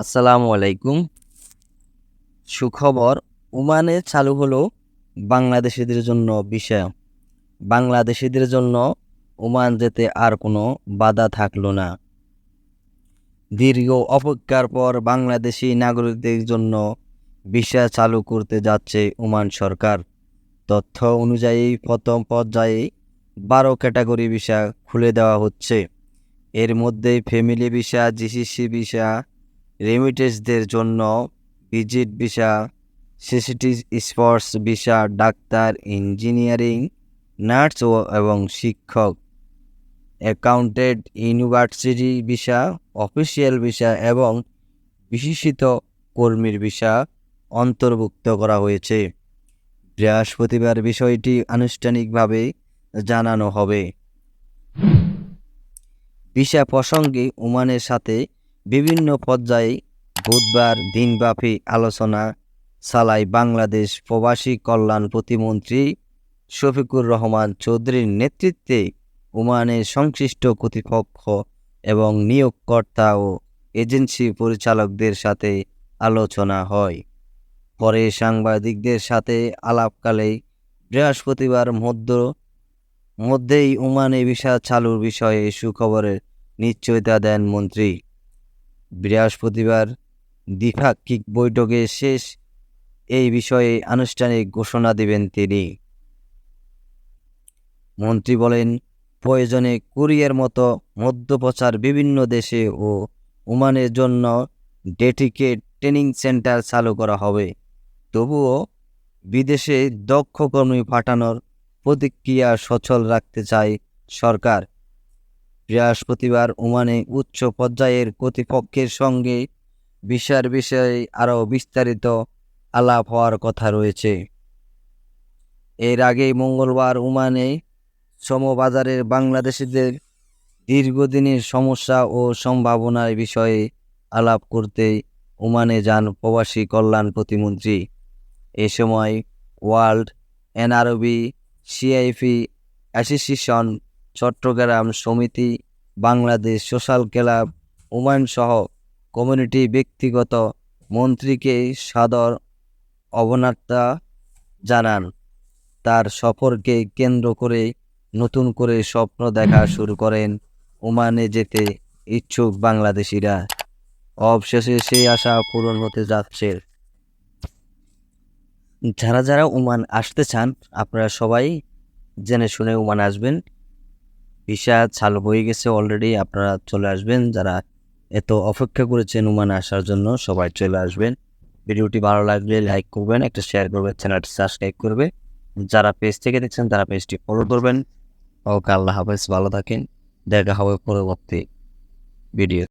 আসসালামু আলাইকুম। সুখবর, ওমানে চালু হলো বাংলাদেশিদের জন্য বিষয়। বাংলাদেশিদের জন্য ওমান যেতে আর কোনো বাধা থাকল না। দীর্ঘ অপেক্ষার পর বাংলাদেশি নাগরিকদের জন্য ভিসা চালু করতে যাচ্ছে ওমান সরকার। তথ্য অনুযায়ী প্রথম পর্যায়ে বারো ক্যাটাগরি ভিসা খুলে দেওয়া হচ্ছে। এর মধ্যে ফ্যামিলি ভিসা জিসিসি ভিসা রেমিটেন্সদের জন্য visit visa, CCT sports visa, doctor, engineering, nurse ও এবং শিক্ষক accounted university visa, official visa এবং বিশেষিত কর্মীর ভিসা অন্তর্ভুক্ত করা হয়েছে। বৃহস্পতিবার বিষয়টি আনুষ্ঠানিকভাবে জানানো হবে। ভিসা প্রসঙ্গে ওমানের সাথে বিভিন্ন পর্যায়ে বুধবার দিনব্যাপী আলোচনা চালায় বাংলাদেশ প্রবাসী কল্যাণ প্রতিমন্ত্রী শফিকুর রহমান চৌধুরীর নেতৃত্বে ওমানের সংশ্লিষ্ট কর্তৃপক্ষ এবং নিয়োগকর্তা ও এজেন্সি পরিচালকদের সাথে আলোচনা হয়। পরে সাংবাদিকদের সাথে আলাপকালে বৃহস্পতিবার মধ্য, মধ্যেই ওমানে ভিসা চালুর বিষয়ে সুখবরের নিশ্চয়তা দেন মন্ত্রী। বৃহস্পতিবার দ্বিপাক্ষিক বৈঠকে শেষ এই বিষয়ে আনুষ্ঠানিক ঘোষণা দেবেন তিনি। মন্ত্রী বলেন, প্রয়োজনে কোরিয়ার মতো মধ্যপ্রচার বিভিন্ন দেশে ও ওমানের জন্য ডেডিকেট ট্রেনিং সেন্টার চালু করা হবে। তবুও বিদেশে দক্ষ কর্মী পাঠানোর প্রতিক্রিয়া সচল রাখতে চায় সরকার। বৃহস্পতিবার ওমানে উচ্চ পর্যায়ের কর্তৃপক্ষের সঙ্গে ভিসার বিষয়ে আরও বিস্তারিত আলাপ হওয়ার কথা রয়েছে। এর আগে মঙ্গলবার ওমানে সমবাজারের বাংলাদেশিদের দীর্ঘদিনের সমস্যা ও সম্ভাবনার বিষয়ে আলাপ করতে ওমানে যান প্রবাসী কল্যাণ প্রতিমন্ত্রী। এ সময় world NRB CIP association Chittagong সমিতি, বাংলাদেশ সোশ্যাল ক্লাব ওমান সহ কমিউনিটি ব্যক্তিগত মন্ত্রীকে সাদর অবনাত্তা জানান। তার সফরকে কেন্দ্র করে নতুন করে স্বপ্ন দেখা শুরু করেন ওমানে যেতে ইচ্ছুক বাংলাদেশিরা। অবশেষে সেই আশা পূরণ হতে যাচ্ছে। যারা যারা ওমান আসতে চান, আপনারা সবাই জেনে শুনে ওমান আসবেন। ভিসা চালু হয়ে গেছে অলরেডি আপনারা চলে আসবেন। যারা এত অপেক্ষা করেছেন ওমানে আসার জন্য, সবাই চলে আসবেন। ভিডিওটি ভালো লাগলে লাইক করবেন, একটা শেয়ার করবেন চ্যানেলটি সাবস্ক্রাইব করবে। যারা পেজ থেকে দেখছেন, তারা পেজটি ফলো করবেন। ওকে, আল্লাহ হাফেজ, ভালো থাকেন। দেখা হবে পরবর্তী ভিডিও